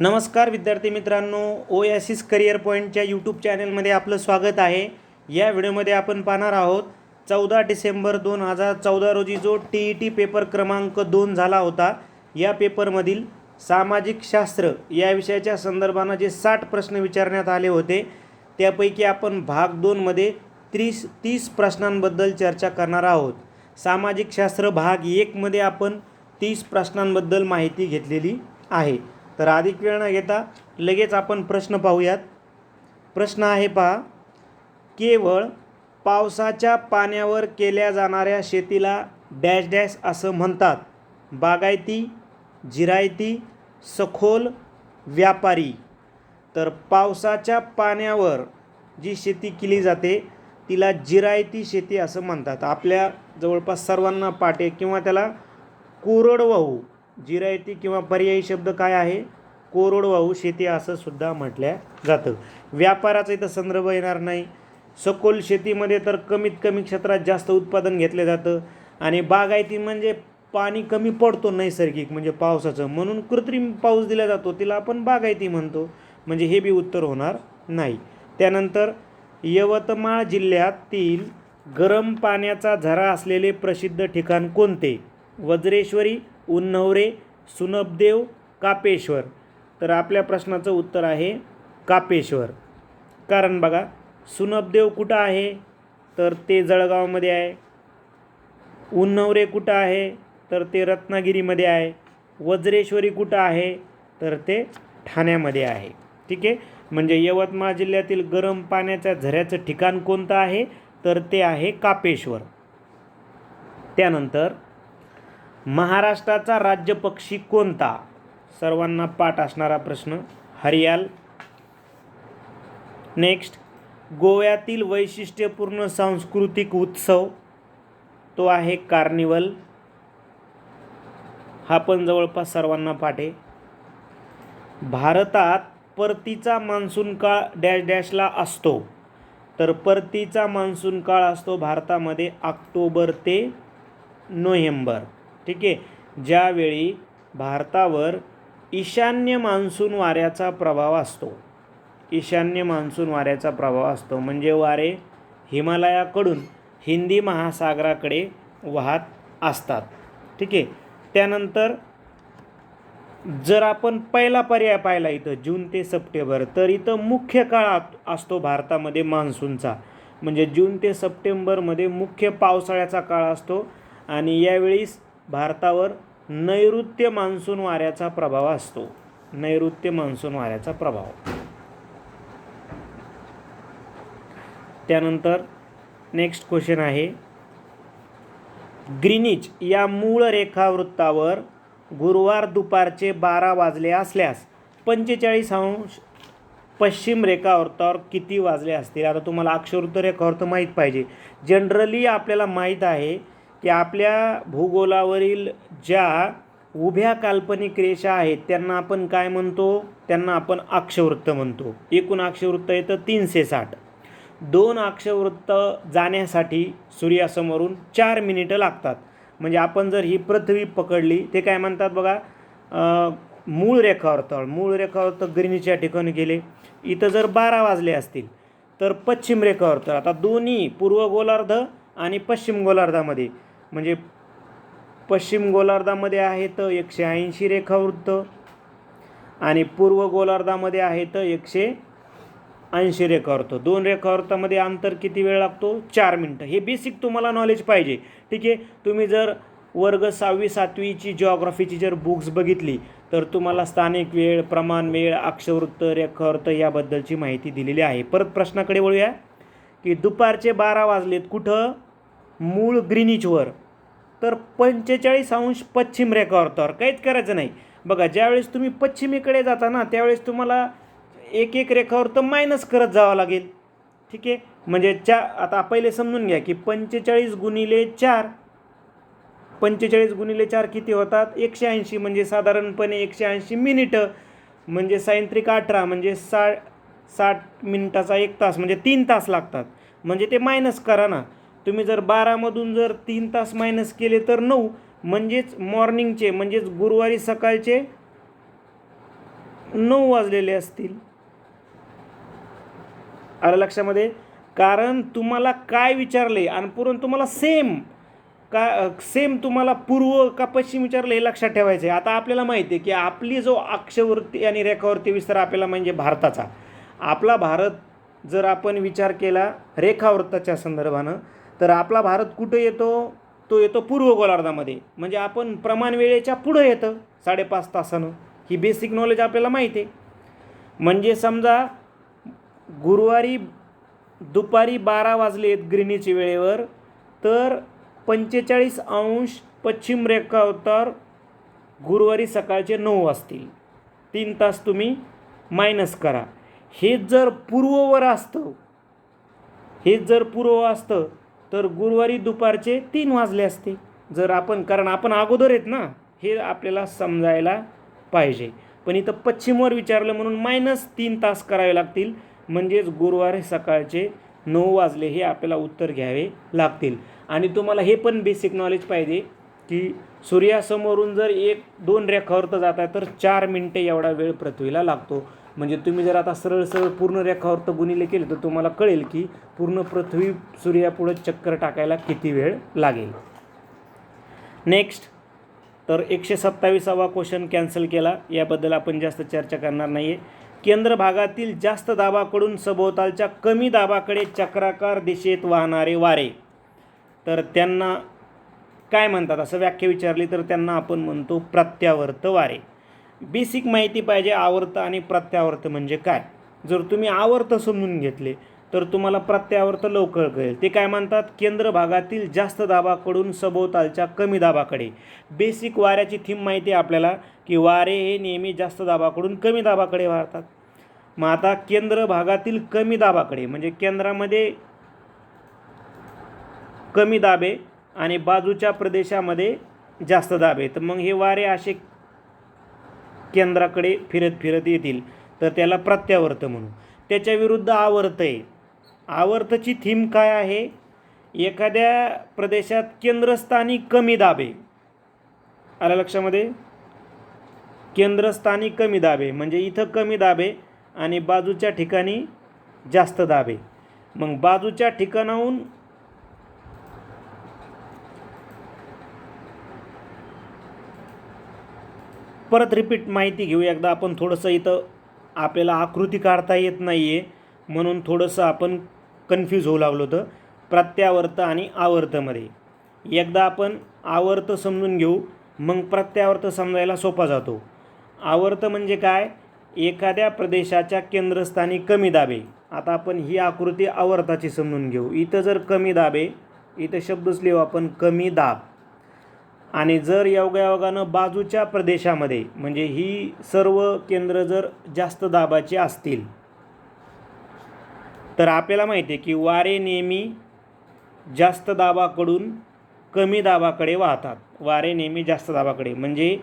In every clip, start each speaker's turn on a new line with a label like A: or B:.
A: नमस्कार विद्यार्थी मित्रांनो ओएसिस करिअर पॉईंटच्या यूट्यूब चॅनलमध्ये आपलं स्वागत आहे. या व्हिडिओमध्ये आपण पाहणार आहोत चौदा डिसेंबर दोन हजार चौदा रोजी जो टी ई टी पेपर क्रमांक दोन झाला होता या पेपरमधील सामाजिक शास्त्र या विषयाच्या संदर्भानं जे साठ प्रश्न विचारण्यात आले होते त्यापैकी आपण भाग दोनमध्ये तीस तीस प्रश्नांबद्दल चर्चा करणार आहोत. सामाजिक शास्त्र भाग एकमध्ये आपण तीस प्रश्नांबद्दल माहिती घेतलेली आहे. तर अधिक वेळ न घेता लगेच आपण प्रश्न पाहूयात. प्रश्न आहे पहा केवळ पावसाच्या पाण्यावर केल्या जाणाऱ्या शेतीला डॅश डॅश असं म्हणतात. बागायती जिरायती सखोल व्यापारी. तर पावसाच्या पाण्यावर जी शेती केली जाते तिला जिरायती शेती असं म्हणतात. आपल्या जवळपास सर्वांना पाटे किंवा त्याला कोरडवाहू जिरायती किंवा पर्यायी शब्द काय आहे? कोरडवाहू शेती असं सुद्धा म्हटल्या जातं. व्यापाराचा इथं संदर्भ येणार नाही. सखोल शेतीमध्ये तर कमीत कमी क्षेत्रात जास्त उत्पादन घेतलं जातं आणि बागायती म्हणजे पाणी कमी पडतो नैसर्गिक म्हणजे पावसाचं. म्हणून कृत्रिम पाऊस दिला जातो तिला आपण बागायती म्हणतो. म्हणजे हे बी उत्तर होणार नाही. त्यानंतर यवतमाळ जिल्ह्यातील गरम पाण्याचा झरा असलेले प्रसिद्ध ठिकाण कोणते? वज्रेश्वरी उन्नवरे सुनबदेव कापेश्वर. तर आपल्या प्रश्नाचं उत्तर आहे कापेश्वर. कारण बघा सुनबदेव कुठं आहे? तर ते जळगावमध्ये आहे. उन्नवरे कुठं आहे? तर ते रत्नागिरीमध्ये आहे. वज्रेश्वरी कुठं आहे? तर ते ठाण्यामध्ये आहे. ठीक आहे? म्हणजे यवतमाळ जिल्ह्यातील गरम पाण्याच्या झऱ्याचं ठिकाण कोणतं आहे? तर ते आहे कापेश्वर. त्यानंतर महाराष्ट्राचा राज्य पक्षी कोणता? सर्वांना पाठ असणारा प्रश्न हरियाल. नेक्स्ट गोव्यातील वैशिष्ट्यपूर्ण सांस्कृतिक उत्सव तो आहे कार्निवल. हा पण जवळपास सर्वांना पाठ आहे. भारतात परतीचा मान्सून काळ डॅश डॅशला असतो. तर परतीचा मान्सून काळ असतो भारतामध्ये ऑक्टोबर ते नोव्हेंबर. ठीक आहे? ज्यावेळी भारतावर ईशान्य मान्सून वाऱ्याचा प्रभाव असतो ईशान्य मान्सून वाऱ्याचा प्रभाव असतो म्हणजे वारे हिमालयाकडून हिंदी महासागराकडे वाहत असतात. ठीक आहे? त्यानंतर जर आपण पहिला पर्याय पाहिला इथं जून ते सप्टेंबर तर इथं मुख्य काळ असतो भारतामध्ये मान्सूनचा. म्हणजे जून ते सप्टेंबरमध्ये मुख्य पावसाळ्याचा काळ असतो आणि यावेळीस भारतावर नैऋत्य मान्सून वाऱ्याचा प्रभाव असतो. नैऋत्य मान्सून वाऱ्याचा प्रभाव. त्यानंतर नेक्स्ट क्वेश्चन आहे. ग्रीनिच या मूळ रेखावृत्तावर गुरुवार दुपारचे बारा वाजले असल्यास पंचेचाळीस अंश पश्चिम रेखावृत्तावर किती वाजले असतील? आता तुम्हाला अक्षरवृत्त रेखावृत्त माहीत पाहिजे. जनरली आपल्याला माहीत आहे की आपल्या भूगोलावरील ज्या उभ्या काल्पनिक रेषा आहेत त्यांना आपण काय म्हणतो? त्यांना आपण अक्षवृत्त म्हणतो. एकूण अक्षवृत्त येतं तीनशे साठ. दोन अक्षवृत्त जाण्यासाठी सूर्यासमोरून चार मिनिटं लागतात. म्हणजे आपण जर ही पृथ्वी पकडली ते काय म्हणतात बघा? मूळ रेखावर्तळ. मूळ रेखावृत्त ग्रीनीच्या ठिकाणी गेले. इथं जर बारा वाजले असतील तर पश्चिम रेखावर्तळ. आता दोन्ही पूर्व गोलार्ध आणि पश्चिम गोलार्धामध्ये. म्हणजे पश्चिम गोलार्धामध्ये आहेत एकशे ऐंशी रेखावृत्त आणि पूर्व गोलार्धामध्ये आहेत एकशे ऐंशी रेखावृत्त. दोन रेखावृत्तामध्ये अंतर किती वेळ लागतो? चार मिनटं. हे बेसिक तुम्हाला नॉलेज पाहिजे. ठीक आहे? तुम्ही जर वर्ग सहावी सातवीची जॉग्रफीची जर बुक्स बघितली तर तुम्हाला स्थानिक वेळ प्रमाण वेळ अक्षवृत्त रेखावृत्त याबद्दलची माहिती दिलेली आहे. परत प्रश्नाकडे वळूया. की दुपारचे बारा वाजलेत कुठं? मूळ ग्रीनिचवर तर पंचेचाळीस अंश पश्चिम रेखावृत्तावर काहीच करायचं नाही. बघा ज्यावेळेस तुम्ही पश्चिमेकडे जाता ना त्यावेळेस तुम्हाला एक एक रेखावर तर मायनस करत जावं लागेल. ठीक आहे? म्हणजे चा आता पहिले समजून घ्या की पंचेचाळीस गुणिले चार पंचेचाळीस गुणिले चार किती होतात? एकशे ऐंशी म्हणजे साधारणपणे एकशे ऐंशी मिनिटं. म्हणजे सायंत्रिक अठरा म्हणजे सा साठ मिनिटाचा एक तास म्हणजे तीन तास लागतात. म्हणजे ते मायनस करा ना. तुम्ही जर बारामधून जर तीन तास मायनस केले तर नऊ म्हणजेच मॉर्निंगचे म्हणजेच गुरुवारी सकाळचे नऊ वाजलेले असतील. आलं लक्षामध्ये? कारण तुम्हाला काय विचारले? आणि पुरण तुम्हाला सेम का सेम तुम्हाला पूर्व का पश्चिम विचारलं हे लक्षात ठेवायचं आहे आता आपल्याला माहिती आहे की आपली जो अक्षवृत्ती आणि रेखावृत्ती विस्तार आपल्याला म्हणजे भारताचा. आपला भारत जर आपण विचार केला रेखावृत्ताच्या संदर्भानं तर आपला भारत कुठं येतो? तो येतो पूर्व गोलार्धामध्ये. म्हणजे आपण प्रमाण वेळेच्या पुढं येतं साडेपाच तासानं. ही बेसिक नॉलेज आपल्याला माहिती आहे. म्हणजे समजा गुरुवारी दुपारी बारा वाजले आहेत ग्रिनीची वेळेवर तर पंचेचाळीस अंश पश्चिम रेखावतार गुरुवारी सकाळचे नऊ वाजतील. तीन तास तुम्ही मायनस करा. हे जर पूर्ववर असतं हे जर पूर्व असतं तर गुरुवारी दुपारचे तीन वाजले असते. जर आपण कारण आपण अगोदर आहेत ना हे आपल्याला समजायला पाहिजे. पण इथं पश्चिमवर विचारलं म्हणून मायनस तीन तास करावे लागतील. म्हणजेच गुरुवारी सकाळचे नऊ वाजले हे आपल्याला उत्तर घ्यावे लागतील. आणि तुम्हाला हे पण बेसिक नॉलेज पाहिजे की सूर्यासमोरून जर एक दोन रेखावर जात आहे तर चार मिनटे एवढा वेळ पृथ्वीला लागतो. म्हणजे तुम्ही जर आता सरळ सरळ पूर्ण रेखावर गुणिले केले तर तुम्हाला कळेल की पूर्ण पृथ्वी सूर्यापुढं चक्कर टाकायला किती वेळ लागेल. नेक्स्ट तर एकशे सत्तावीसावा क्वेश्चन कॅन्सल केला. याबद्दल आपण जास्त चर्चा करणार नाही आहे केंद्र भागातील जास्त दाबाकडून सभोवतालच्या कमी दाबाकडे चक्राकार दिशेत वाहणारे वारे. तर त्यांना काय म्हणतात? असं व्याख्या विचारली तर त्यांना आपण म्हणतो प्रत्यावर्त वारे. बेसिक माहिती पाहिजे आवर्त आणि प्रत्यावर्त म्हणजे काय? जर तुम्ही आवर्त समजून घेतले तर तुम्हाला प्रत्यावर्त लवकर कळेल. ते काय म्हणतात? केंद्र भागातील जास्त दाबाकडून सभोवतालच्या कमी दाबाकडे. बेसिक वाऱ्याची थीम माहिती आपल्याला की वारे हे नेहमी जास्त दाबाकडून कमी दाबाकडे वाहतात. मग आता केंद्र भागातील कमी दाबाकडे म्हणजे केंद्रामध्ये कमी दाबे आणि बाजूच्या प्रदेशामध्ये जास्त दाबे. तर मग हे वारे असे केंद्राकडे फिरत फिरत येतील. तर त्याला प्रत्यावर्त म्हणू. त्याच्या विरुद्ध आवर्त आहे. आवर्तची थीम काय आहे? एखाद्या प्रदेशात केंद्रस्थानी कमी दाबे. आल्या लक्षामध्ये? केंद्रस्थानी कमी दाबे. म्हणजे इथं कमी दाबे आणि बाजूच्या ठिकाणी जास्त दाबे. मग बाजूच्या ठिकाणाहून परत रिपीट माहिती घेऊ. एकदा आपण थोडंसं इथं आपल्याला आकृती काढता येत नाही आहे म्हणून थोडंसं आपण कन्फ्यूज होऊ लागलो होतं. प्रत्यावर्त आणि आवर्तमध्ये. एकदा आपण आवर्त समजून घेऊ मग प्रत्यावर्त समजायला सोपा जातो. आवर्त म्हणजे काय? एखाद्या प्रदेशाच्या केंद्रस्थानी कमी दाबे. आता आपण ही आकृती आवर्ताची समजून घेऊ. इथं जर कमी दाबे इथं शब्दच लिहू आपण कमी दाब. आणि जर योगायोगानं बाजूच्या प्रदेशामध्ये म्हणजे ही सर्व केंद्र जर जास्त दाबाची असतील तर आपल्याला माहिती आहे की वारे नेहमी जास्त दाबाकडून कमी दाबाकडे वाहतात. वारे नेहमी जास्त दाबाकडे म्हणजे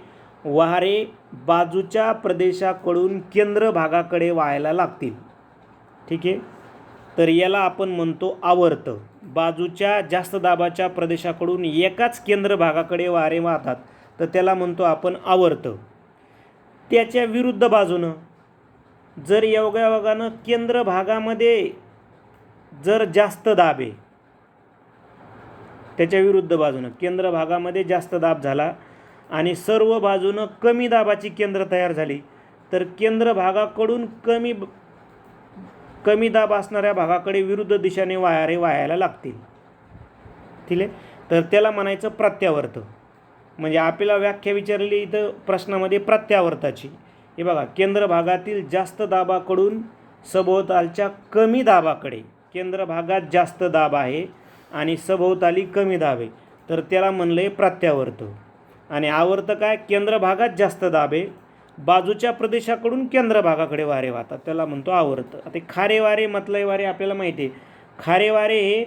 A: वारे बाजूच्या प्रदेशाकडून केंद्र भागाकडे वाहायला लागतील. ठीक आहे? तर याला आपण म्हणतो आवर्त. बाजूच्या जास्त दाबाच्या प्रदेशाकडून एकाच केंद्र भागाकडे वारे वाहतात. तर त्याला म्हणतो आपण आवर्त. त्याच्या विरुद्ध बाजूनं जर योगायोगानं केंद्र भागामध्ये जर जास्त दाब आहे त्याच्या विरुद्ध बाजूनं केंद्र भागामध्ये जास्त दाब झाला आणि सर्व बाजूनं कमी दाबाची केंद्र तयार झाली तर केंद्र भागाकडून कमी कमी दाब असणाऱ्या भागाकडे विरुद्ध दिशेने वायारे वायायला लागतील. ठीक आहे तर त्याला म्हणायचं प्रत्यावर्त. म्हणजे आपल्याला व्याख्या विचारली इथं प्रश्नामध्ये प्रत्यावर्ताची. हे बघा केंद्र भागातील जास्त दाबाकडून सभोवतालच्या कमी दाबाकडे. केंद्र भागात जास्त दाब आहे आणि सभोवताली कमी दाब आहे. तर त्याला म्हणलं आहे प्रत्यावर्त. आणि आवर्त काय? केंद्र भागात जास्त दाब आहे. बाजूच्या प्रदेशाकडून केंद्र भागाकडे वारे वाहतात. त्याला म्हणतो आवर्त आता खारे वारे मतलय वारे आपल्याला माहिती आहे. खारे वारे हे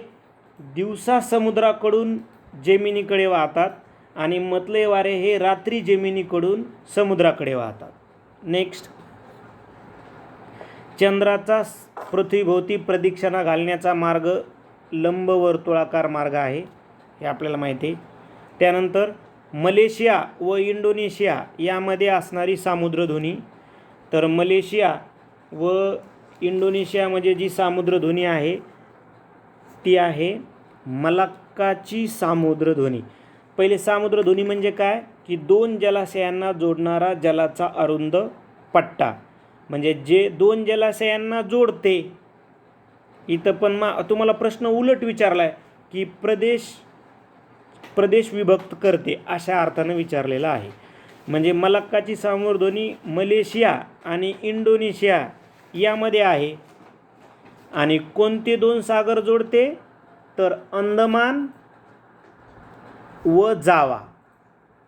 A: दिवसा समुद्राकडून जमिनीकडे वाहतात आणि मतले वारे हे रात्री जमिनीकडून समुद्राकडे वाहतात. नेक्स्ट चंद्राचा पृथ्वीभोवती प्रदक्षिणा घालण्याचा मार्ग लंबवर्तुळाकार मार्ग आहे. हे आपल्याला माहिती आहे. त्यानंतर मलेशिया व इंडोनेशिया यामध्ये असणारी सामुद्रधुनी तर मलेशिया व इंडोनेशियामध्ये म्हणजे जी सामुद्रध्वनी आहे ती आहे मलाक्काची सामुद्रध्वनी. पहिले सामुद्रध्वनी म्हणजे काय? की दोन जलाशयांना जोडणारा जलाचा अरुंद पट्टा. म्हणजे जे दोन जलाशयांना जोडते. इथं पण मा तुम्हाला प्रश्न उलट विचारला आहे की प्रदेश प्रदेश विभक्त करते अशा अर्थानं विचारलेला आहे. म्हणजे मलक्काची सामुद्रधुनी मलेशिया आणि इंडोनेशिया यामध्ये आहे. आणि कोणते दोन सागर जोडते? तर अंदमान व जावा.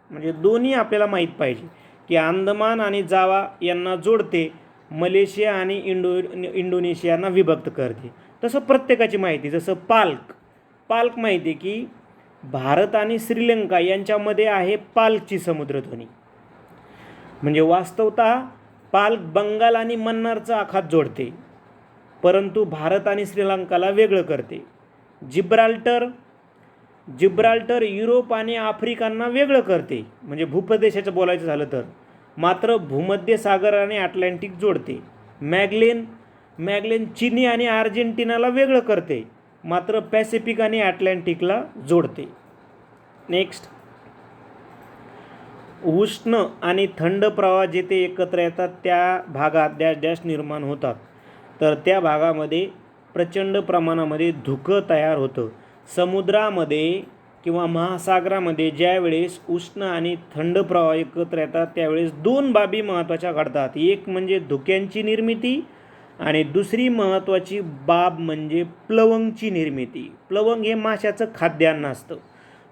A: म्हणजे दोन्ही आपल्याला माहीत पाहिजे. की अंदमान आणि जावा यांना जोडते मलेशिया आणि इंडो इंडोनेशियांना विभक्त करते. तसं प्रत्येकाची माहिती जसं पाल्क. पाल्क माहिती की भारत आणि श्रीलंका यांच्यामध्ये आहे पाल्कची समुद्रध्वनी. म्हणजे वास्तवता पाल्क बंगाल आणि मन्नारचा आखात जोडते परंतु भारत आणि श्रीलंकाला वेगळं करते. जिब्राल्टर जिब्राल्टर युरोप आणि आफ्रिकांना वेगळं करते. म्हणजे भूप्रदेशाचं बोलायचं झालं तर मात्र भूमध्य सागर आणि अटलांटिक जोडते. मॅगलेन मॅगलेन चिनी आणि अर्जेंटिनाला वेगळं करते. मात्र पॅसिफिक आणि अटलांटिकला जोडते. नेक्स्ट. उष्ण आणि थंड प्रवाह जेथे एकत्र येतात त्या भागात डॅश डॅश निर्माण होतात. तर त्या भागामध्ये प्रचंड प्रमाणामध्ये धुकं तयार होतं. समुद्रामध्ये किंवा महासागरामध्ये ज्यावेळेस उष्ण आणि थंड प्रवाह एकत्र येतात त्यावेळेस दोन बाबी महत्त्वाच्या घडतात. एक म्हणजे धुक्यांची निर्मिती आणि दुसरी महत्त्वाची बाब म्हणजे प्लवंगची निर्मिती. प्लवंग हे माशाचं खाद्यान्न असतं.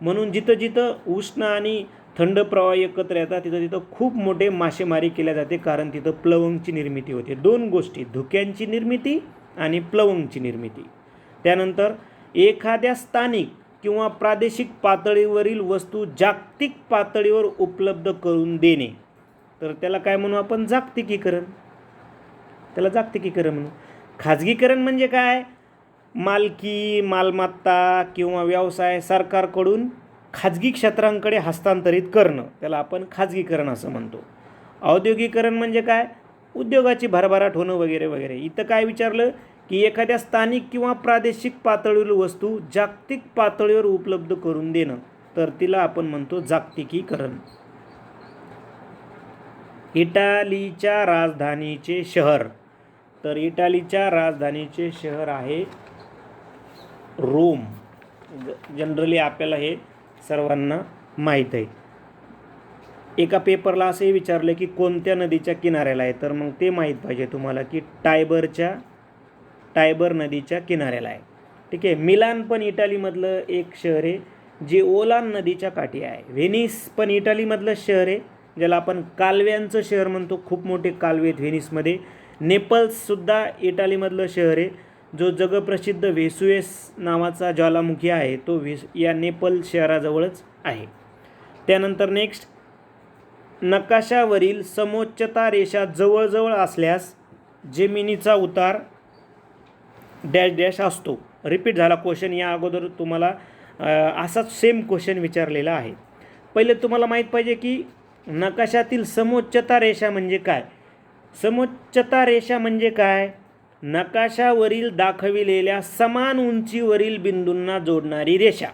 A: म्हणून जिथं जिथं उष्ण आणि थंड प्रवाह एकत्र येतात तिथं तिथं खूप मोठे मासेमारी केल्या जाते कारण तिथं प्लवंगची निर्मिती होते. दोन गोष्टी धुक्यांची निर्मिती आणि प्लवंगची निर्मिती. त्यानंतर एखाद्या स्थानिक किंवा प्रादेशिक पातळीवरील वस्तू जागतिक पातळीवर उपलब्ध करून देणे. तर त्याला काय म्हणू आपण? जागतिकीकरण. त्याला जागतिकीकरण म्हणू खाजगीकरण म्हणजे काय? मालकी मालमत्ता किंवा व्यवसाय सरकारकडून खाजगी क्षेत्रांकडे हस्तांतरित करणं. त्याला आपण खाजगीकरण असं म्हणतो. औद्योगिकरण म्हणजे काय? उद्योगाची भरभराट होणं वगैरे वगैरे. इथं काय विचारलं? की एखाद्या स्थानिक किंवा प्रादेशिक पातळीवर वस्तू जागतिक पातळीवर उपलब्ध करून देणं. तर तिला आपण म्हणतो जागतिकीकरण. इटालीच्या राजधानीचे शहर. तर इटालीच्या राजधानीचे शहर आहे रोम. जनरली आपल्याला हे सर्वांना माहीत आहे. एका पेपरला असंही विचारलं की कोणत्या नदीच्या किनाऱ्याला आहे? तर मग ते माहीत पाहिजे तुम्हाला की टायबरच्या टायबर नदीच्या किनाऱ्याला आहे. ठीक आहे? मिलान पण इटालीमधलं एक शहर आहे जे ओलान नदीच्या काठी आहे. व्हेनिस पण इटालीमधलं शहर आहे ज्याला आपण कालव्यांचं शहर म्हणतो. खूप मोठे कालवे आहेत व्हेनिसमध्ये. नेपल्ससुद्धा इटालीमधलं शहर आहे जो जगप्रसिद्ध वेसुएस नावाचा ज्वालामुखी आहे तो वेस या नेपल शहराजवळच आहे. त्यानंतर नेक्स्ट नकाशावरील समोच्चता रेषा जवळजवळ असल्यास जमिनीचा उतार डॅश डॅश असतो. रिपीट झाला क्वेश्चन या अगोदर तुम्हाला असाच सेम क्वेश्चन विचारलेला आहे. पहिले तुम्हाला माहीत पाहिजे की नकाशातील समोच्चता रेषा म्हणजे काय? समोच्चता रेषा म्हणजे काय? नकाशावरील दाखविलेल्या समान उंचीवरील बिंदूंना जोडणारी रेषा.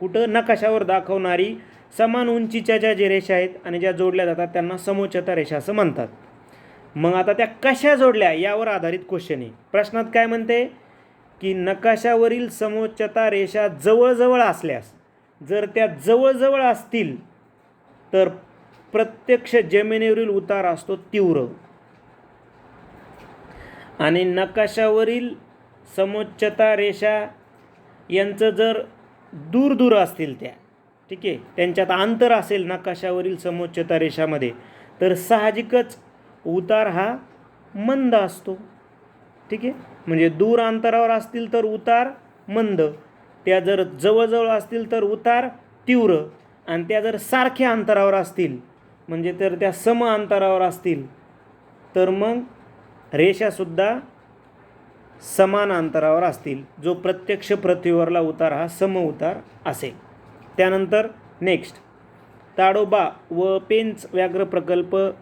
A: कुठं नकाशावर दाखवणारी समान उंचीच्या ज्या जे रेषा आहेत आणि ज्या जोडल्या जातात त्यांना समोच्चता रेषा असं म्हणतात. मग आता त्या कशा जोडल्या यावर आधारित क्वेश्चन आहे. प्रश्नात काय म्हणते? की नकाशावरील समोच्चता रेषा जवळजवळ असल्यास जर त्या जवळजवळ असतील तर प्रत्यक्ष जमिनीवरील उतार असतो तीव्र. आणि नकाशावरील समोच्चता रेषा यांचं जर दूर दूर असतील त्या ठीक आहे त्यांच्यात अंतर असेल नकाशावरील समोच्चता रेषामध्ये तर साहजिकच उतार हा मंद असतो. ठीक आहे म्हणजे दूर अंतरावर असतील तर उतार मंद त्या जर जवळजवळ असतील तर उतार तीव्र आणि त्या जर सारख्या अंतरावर असतील म्हणजे तर त्या सम अंतरावर असतील तर मग रेषासुद्धा समान अंतरावर असतील. जो प्रत्यक्ष पृथ्वीवरला उतार हा सम उतार असेल. त्यानंतर नेक्स्ट ताडोबा व पेंच व्याघ्र प्रकल्पमध्ये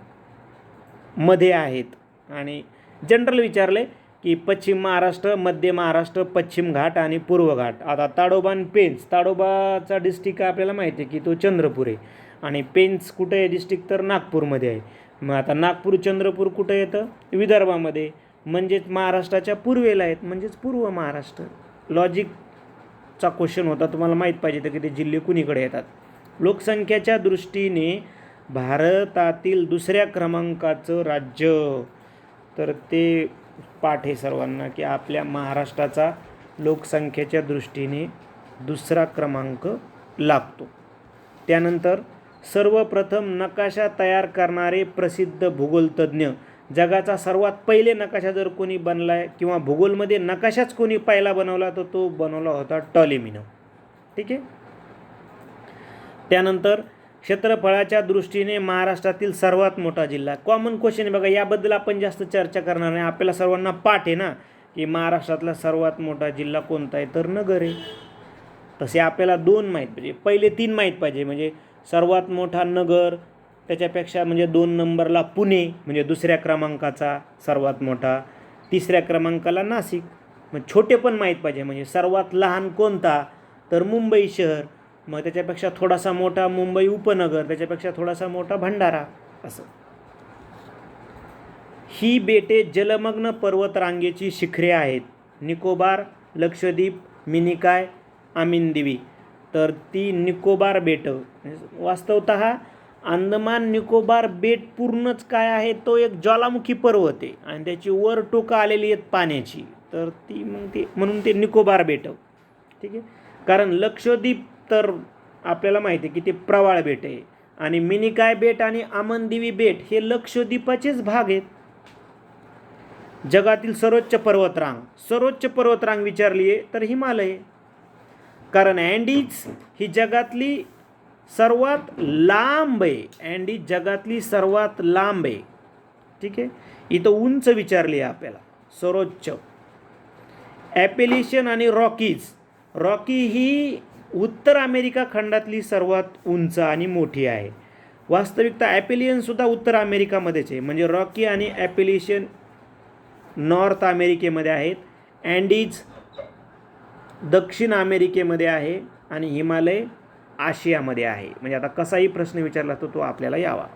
A: आहेत. आणि जनरल विचारले की पश्चिम महाराष्ट्र मध्य महाराष्ट्र पश्चिम घाट आणि पूर्व घाट. आता ताडोबा आणि पेंच. ताडोबाचा डिस्ट्रिक्ट आपल्याला माहिती आहे की तो चंद्रपूर आहे. आणि पेंच कुठे आहे? डिस्ट्रिक्ट तर नागपूरमध्ये आहे. मग आता नागपूर चंद्रपूर कुठं येतं? विदर्भामध्ये. म्हणजेच महाराष्ट्राच्या पूर्वेला आहेत म्हणजेच पूर्व महाराष्ट्र. लॉजिकचा क्वेश्चन होता तुम्हाला माहीत पाहिजे तर की ते जिल्हे कुणीकडे येतात? लोकसंख्येच्या दृष्टीने भारतातील दुसऱ्या क्रमांकाचं राज्य. तर ते पाठ आहे सर्वांना की आपल्या महाराष्ट्राचा लोकसंख्येच्या दृष्टीने दुसरा क्रमांक लागतो. त्यानंतर सर्वप्रथम नकाशा तयार करणारे प्रसिद्ध भूगोलतज्ञ. जगाचा सर्वात पहिले नकाशा जर कोणी बनलाय किंवा भूगोलमध्ये नकाशाच कोणी पहिला बनवला तर तो बनवला होता टॉलेमिनो. ठीक आहे? त्यानंतर क्षेत्रफळाच्या दृष्टीने महाराष्ट्रातील सर्वात मोठा जिल्हा. कॉमन क्वेश्चन बघा याबद्दल आपण जास्त चर्चा करणार नाही. आपल्याला सर्वांना पाठ आहे ना की महाराष्ट्रातला सर्वात मोठा जिल्हा कोणता आहे? तर नगर आहे. तसे आपल्याला दोन माहीत पाहिजे. पहिले तीन माहीत पाहिजे. म्हणजे सर्वात मोठा नगर त्याच्यापेक्षा म्हणजे दोन नंबरला पुणे म्हणजे दुसऱ्या क्रमांकाचा सर्वात मोठा. तिसऱ्या क्रमांकाला नाशिक. मग छोटे पण माहीत पाहिजे म्हणजे सर्वात लहान कोणता? तर मुंबई शहर. मग त्याच्यापेक्षा थोडासा मोठा मुंबई उपनगर त्याच्यापेक्षा थोडासा मोठा भंडारा असं. ही बेटे जलमग्न पर्वतरांगेची शिखरे आहेत. निकोबार लक्षद्वीप मिनिकाय आमिनदिवी तर ती निकोबार बेटं. वास्तवत अंदमान निकोबार बेट पूर्णच काय आहे तो एक ज्वालामुखी पर्वत आहे आणि त्याची वर टोका आलेली आहेत पाण्याची. तर ती मग ते म्हणून ते निकोबार बेटं. ठीक आहे? कारण लक्षद्वीप तर आपल्याला माहिती आहे की ते प्रवाळ बेट आहे. आणि मिनिकाय बेट आणि आमनदेवी बेट हे लक्षद्वीपाचेच भाग आहेत. जगातील सर्वोच्च पर्वतरांग. सर्वोच्च पर्वतरांग विचारली आहे तर हिमालय. कारण अँडीज ही जगातली सर्वात लांब आहे. अँडीज जगातली सर्वात लांब आहे. ठीक आहे? इथं उंच विचारली आहे आपल्याला. सर्वोच्च ॲपेलिशन आणि रॉकीज रॉकी ही उत्तर अमेरिका खंडातली सर्वात उंच आणि मोठी आहे. वास्तविकता ॲपेलियनसुद्धा उत्तर अमेरिकामध्येच आहे. म्हणजे रॉकी आणि ॲपेलिशन नॉर्थ अमेरिकेमध्ये आहेत. अँडीज दक्षिण अमेरिकेमध्ये आहे आणि हिमालय आशियामध्ये आहे. म्हणजे आता कसाही प्रश्न विचारला तर तो आपल्याला यावा.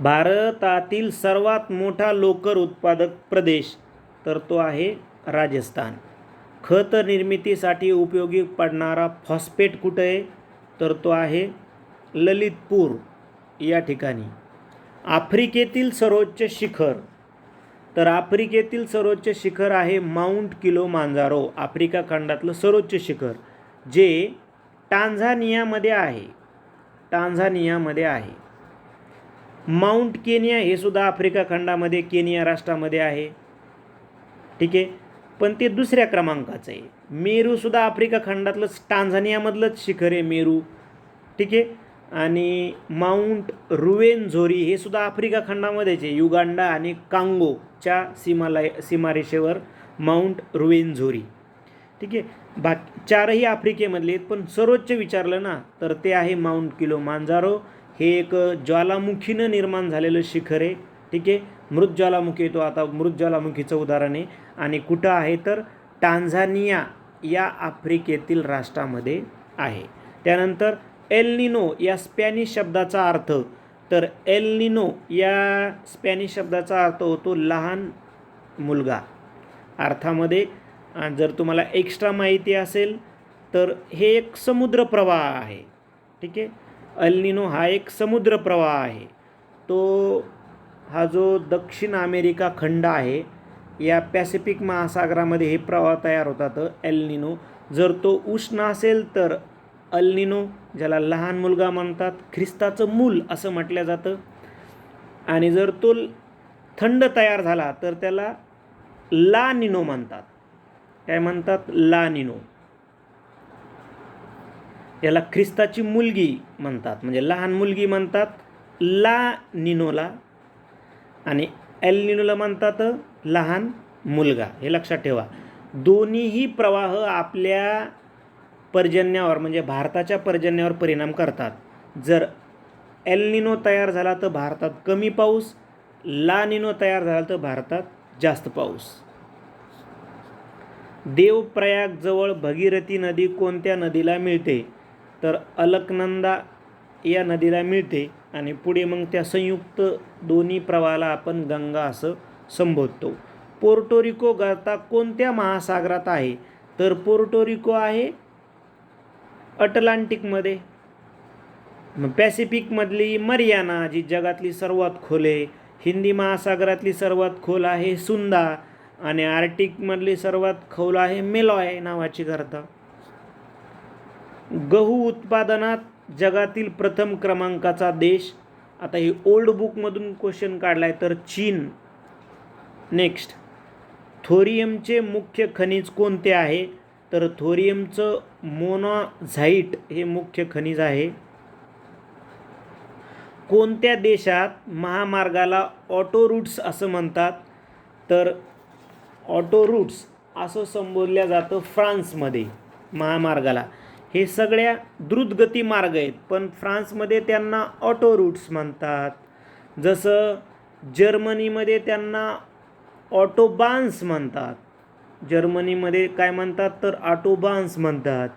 A: भारतातील सर्वात मोठा लोकर उत्पादक प्रदेश तर तो आहे राजस्थान. खत निर्मितीसाठी उपयोगी पडणारा फॉस्फेट कुठं आहे? तर तो आहे ललितपूर या ठिकाणी. आफ्रिकेतील सर्वोच्च शिखर तर आफ्रिकेतील सर्वोच्च शिखर आहे माउंट किलो मांजारो आफ्रिका खंडातलं सर्वोच्च शिखर जे टांझानियामध्ये आहे. टांझानियामध्ये आहे. माउंट केनिया हे सुद्धा आफ्रिका खंडामध्ये केनिया राष्ट्रामध्ये आहे. ठीक आहे? पण ते दुसऱ्या क्रमांकाचं आहे. मेरूसुद्धा आफ्रिका खंडातलंच टांझानियामधलंच शिखर आहे मेरू. ठीक आहे? आणि माउंट रुवेनझोरी हे सुद्धा आफ्रिका खंडामध्येच आहे युगांडा आणि कांगोच्या सीमालय सीमारेषेवर माउंट रुवेनझोरी. ठीक आहे? बाकी चारही आफ्रिकेमधले आहेत पण सर्वोच्च विचारलं ना तर ते आहे माउंट किलो मांजारो. हे एक ज्वालामुखीनं निर्माण झालेलं शिखर आहे. ठीक आहे? मृत ज्वालामुखी येतो आता मृत ज्वालामुखीचं उदाहरण आहे. आणि कुठं आहे तर टांझानिया या आफ्रिकेतील राष्ट्रामध्ये आहे. त्यानंतर एल निनो या स्पॅनिश शब्दाचा अर्थ तर एल निनो या स्पॅनिश शब्दाचा अर्थ होतो लहान मुलगा. अर्थामध्ये जर तुम्हाला एक्स्ट्रा माहिती असेल तर हे एक समुद्र प्रवाह आहे. ठीक आहे? अल्निनो हा एक समुद्र प्रवाह आहे. तो हा जो दक्षिण अमेरिका खंड आहे या पॅसिफिक महासागरामध्ये हे प्रवाह तयार होतात एल्निनो जर तो उष्ण असेल तर अल्निनो ज्याला लहान मुलगा म्हणतात ख्रिस्ताचं मूल असं म्हटलं जातं. आणि जर तो थंड तयार झाला तर त्याला ला निनो म्हणतात. काय म्हणतात? ला निनो. याला ख्रिस्ताची मुलगी म्हणतात. म्हणजे लहान मुलगी म्हणतात ला निनोला. आणि एल निनोला म्हणतात लहान मुलगा. हे लक्षात ठेवा. दोन्हीही प्रवाह आपल्या पर्जन्यावर म्हणजे भारताच्या पर्जन्यावर परिणाम करतात. जर एलनिनो तयार झाला तर भारतात कमी पाऊस ला निनो तयार झाला तर भारतात जास्त पाऊस. देवप्रयागजवळ भगीरथी नदी कोणत्या नदीला मिळते? तर अलकनंदा या नदीला मिळते आणि पुढे मग त्या संयुक्त दोन्ही प्रवाहाला आपण गंगा असं संबोधतो. पोर्टोरिको गाता कोणत्या महासागरात आहे? तर पोर्टोरिको आहे अटलांटिकमध्ये. मग पॅसिफिकमधली मरियाना जी जगातली सर्वात खोल आहे हिंदी महासागरातली सर्वात खोल आहे सुंदा आणि आर्टिकमधली सर्वात खोल आहे मेलॉय नावाची गर्दा. गहू उत्पादनात जगातील प्रथम क्रमांकाचा देश. आता हे ओल्ड बुकमधून क्वेश्चन काढला आहे तर चीन. नेक्स्ट थोरियमचे मुख्य खनिज कोणते आहे? तर थोरियमचं मोनोझाईट हे मुख्य खनिज आहे. कोणत्या देशात महामार्गाला ऑटो रूट्स असं म्हणतात? तर ऑटो रूट्स असं संबोधल्या जातं फ्रान्समध्ये महामार्गाला. हे सगळ्या द्रुतगती मार्ग आहेत पण फ्रान्समध्ये त्यांना ऑटो रूट्स म्हणतात. जसं जर्मनीमध्ये त्यांना ऑटोबान्स म्हणतात. जर्मनीमध्ये काय म्हणतात तर आटोबान्स म्हणतात.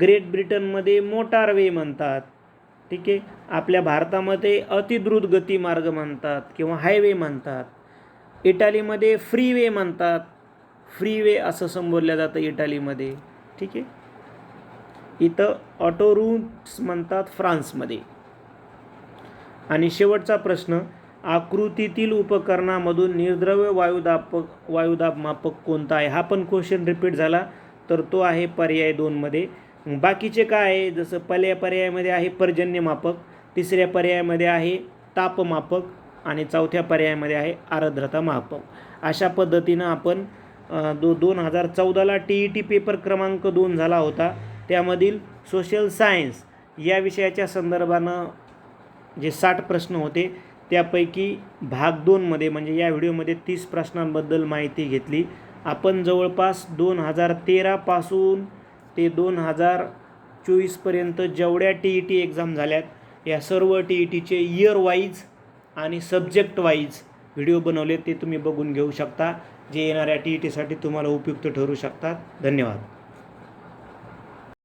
A: ग्रेट ब्रिटनमध्ये मोटारवे म्हणतात. ठीक आहे? आपल्या भारतामध्ये अतिद्रुत गती मार्ग म्हणतात किंवा हायवे म्हणतात. इटालीमध्ये फ्रीवे म्हणतात. फ्रीवे असं संबोधलं जातं इटालीमध्ये. ठीक आहे? इथं ऑटो रूट्स म्हणतात फ्रान्समध्ये. आणि शेवटचा प्रश्न आकृतीतील उपकरणामधून निर्द्रव्य वायुदापक वायुदाब मापक कोणता आहे? हा पण क्वेश्चन रिपीट झाला. तर तो आहे पर्याय दोनमध्ये बाकीचे काय आहे? जसं पहिल्या पर्यायामध्ये आहे पर्जन्यमापक तिसऱ्या पर्यायामध्ये आहे तापमापक आणि चौथ्या पर्यायामध्ये आहे आर्द्रता मापक अशा पद्धतीनं आपण दो दोन हजार चौदाला टी ई टी पेपर क्रमांक दोन झाला होता. त्यामधील सोशल सायन्स या विषयाच्या संदर्भानं जे साठ प्रश्न होते त्यापैकी भाग दोनमध्ये म्हणजे या व्हिडिओमध्ये तीस प्रश्नांबद्दल माहिती घेतली. आपण जवळपास दोन हजार तेरापासून ते दोन हजार चोवीसपर्यंत जेवढ्या टी ई टी एक्झाम झाल्यात या सर्व टी ई टीचे इयर वाईज आणि सब्जेक्ट वाईज व्हिडिओ बनवले ते तुम्ही बघून घेऊ शकता जे येणाऱ्या टी ई टीसाठी तुम्हाला उपयुक्त ठरू शकतात. धन्यवाद.